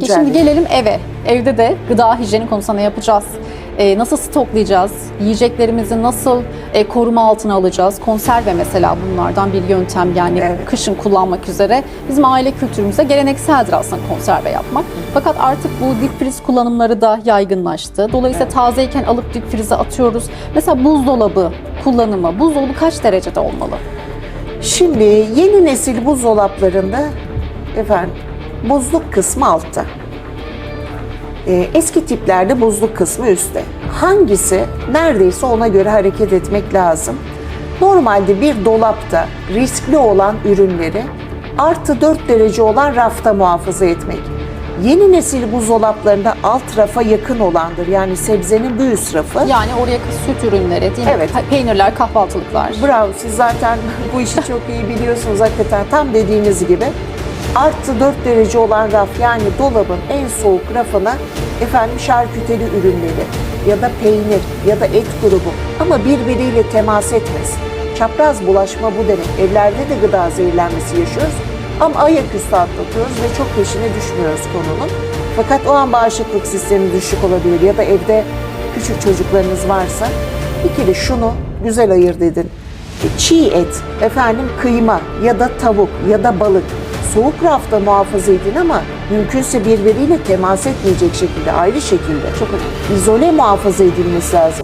Peki şimdi gelelim eve. Evde de gıda hijyeni konusunda ne yapacağız? Ee, nasıl stoklayacağız? Yiyeceklerimizi nasıl e, koruma altına alacağız? Konserve mesela bunlardan bir yöntem yani Evet. kışın kullanmak üzere. Bizim aile kültürümüze gelenekseldir aslında konserve yapmak. Fakat artık bu dip friz kullanımları da yaygınlaştı. Dolayısıyla tazeyken alıp dip frize atıyoruz. Mesela buzdolabı kullanımı, buzdolabı kaç derecede olmalı? Şimdi yeni nesil buzdolaplarında efendim buzluk kısmı altta. Ee, eski tiplerde buzluk kısmı üstte. Hangisi neredeyse ona göre hareket etmek lazım. Normalde bir dolapta riskli olan ürünleri artı 4 derece olan rafta muhafaza etmek. Yeni nesil buzdolaplarında alt rafa yakın olandır. Yani sebzenin bir üst rafı. Yani oraya süt ürünleri değil mi? Evet. Peynirler, kahvaltılıklar. Bravo siz zaten bu işi çok iyi biliyorsunuz hakikaten tam dediğiniz gibi. Artı 4 derece olan raf yani dolabın en soğuk rafına efendim şarküteri ürünleri ya da peynir ya da et grubu ama birbiriyle temas etmesin. Çapraz bulaşma bu demek. Evlerde de gıda zehirlenmesi yaşıyoruz ama ayaküstü atlatıyoruz ve çok peşine düşmüyoruz konunun. Fakat o an bağışıklık sistemi düşük olabilir ya da evde küçük çocuklarınız varsa bir kere şunu güzel ayırt edin. Çiğ et, efendim kıyma ya da tavuk ya da balık soğuk rafta muhafaza edin ama mümkünse birbiriyle temas etmeyecek şekilde, ayrı şekilde. Çok izole muhafaza edilmesi lazım.